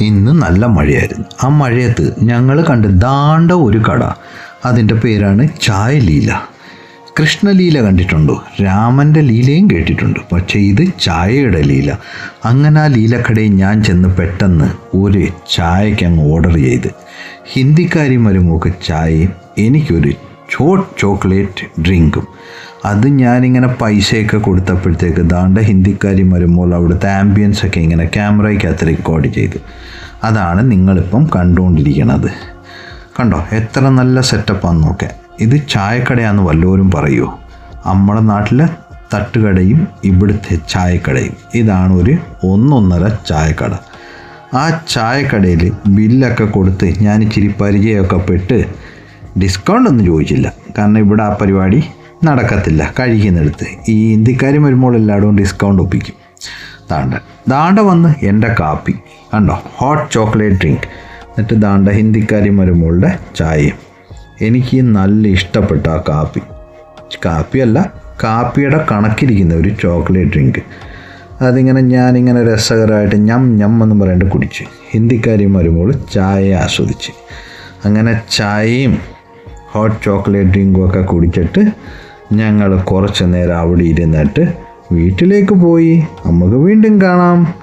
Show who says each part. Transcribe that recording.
Speaker 1: ഇന്ന് നല്ല മഴയായിരുന്നു. ആ മഴയത്ത് ഞങ്ങൾ കണ്ട് ദാണ്ട ഒരു കട. അതിന്റെ പേരാണ് ചായ ലീല കൃഷ്ണലീല കണ്ടിട്ടുണ്ടോ? രാമന്റെ ലീലയും കേട്ടിട്ടുണ്ട്. പക്ഷേ ഇത് ചായയുടെ ലീല. അങ്ങനെ ആ ലീലക്കടയിൽ ഞാൻ ചെന്ന് പെട്ടെന്ന് ഒരു ചായയ്ക്ക് അങ്ങ് ഓർഡർ ചെയ്ത്. ഹിന്ദിക്കാരി മരുമൊക്കെ ചായയും എനിക്കൊരു ചോട്ട് ചോക്ലേറ്റ് ഡ്രിങ്കും. അത് ഞാനിങ്ങനെ പൈസയൊക്കെ കൊടുത്തപ്പോഴത്തേക്ക് ദാണ്ട ഹിന്ദിക്കാരി വരുമ്പോൾ അവിടുത്തെ ആംബിയൻസ് ഒക്കെ ഇങ്ങനെ ക്യാമറയ്ക്കകത്ത് റെക്കോർഡ് ചെയ്തു. അതാണ് നിങ്ങളിപ്പം കണ്ടുകൊണ്ടിരിക്കണത്. കണ്ടോ? എത്ര നല്ല സെറ്റപ്പാന്ന് നോക്കെ. ഇത് ചായക്കടയാന്ന് വല്ലവരും പറയുമോ നമ്മുടെ നാട്ടിലെ തട്ടുകടയും ഇവിടുത്തെ ചായക്കടയും. ഇതാണ് ഒരു ഒന്നൊന്നര ചായക്കട. ആ ചായക്കടയിൽ ബില്ലൊക്കെ കൊടുത്ത് ഞാൻ ഇച്ചിരി പരിചയമൊക്കെ പെട്ട് ഡിസ്കൗണ്ട് ഒന്നും ചോദിച്ചില്ല. കാരണം ഇവിടെ ആ പരിപാടി നടക്കത്തില്ല. കഴിക്കുന്നിടത്ത് ഈ ഹിന്ദിക്കാരും വരുമ്പോൾ എല്ലായിടവും ഡിസ്കൗണ്ട് ഒപ്പിക്കും. ദാണ്ട. ദാണ്ട വന്ന് എന്റെ കാപ്പി. കണ്ടോ? ഹോട്ട് ചോക്ലേറ്റ് ഡ്രിങ്ക് എന്നിട്ട് ദാണ്ട ഹിന്ദിക്കാരും മരുമോളുടെ ചായയും. എനിക്ക് നല്ല ഇഷ്ടപ്പെട്ട ആ കാപ്പി. കാപ്പിയല്ല കാപ്പിയുടെ കണക്കിരിക്കുന്ന ഒരു ചോക്ലേറ്റ് ഡ്രിങ്ക് അതിങ്ങനെ ഞാനിങ്ങനെ രസകരമായിട്ട് ഞം ഞം എന്ന് പറയേണ്ടത് കുടിച്ച്. ഹിന്ദിക്കാരിയും മരുമോൾ ചായ ആസ്വദിച്ച്. അങ്ങനെ ചായയും ഹോട്ട് ചോക്ലേറ്റ് ഡ്രിങ്കും ഒക്കെ കുടിച്ചിട്ട് ഞങ്ങൾ കുറച്ചു നേരം അവിടെ ഇരുന്നിട്ട് വീട്ടിലേക്ക് പോയി. നമുക്ക് വീണ്ടും കാണാം.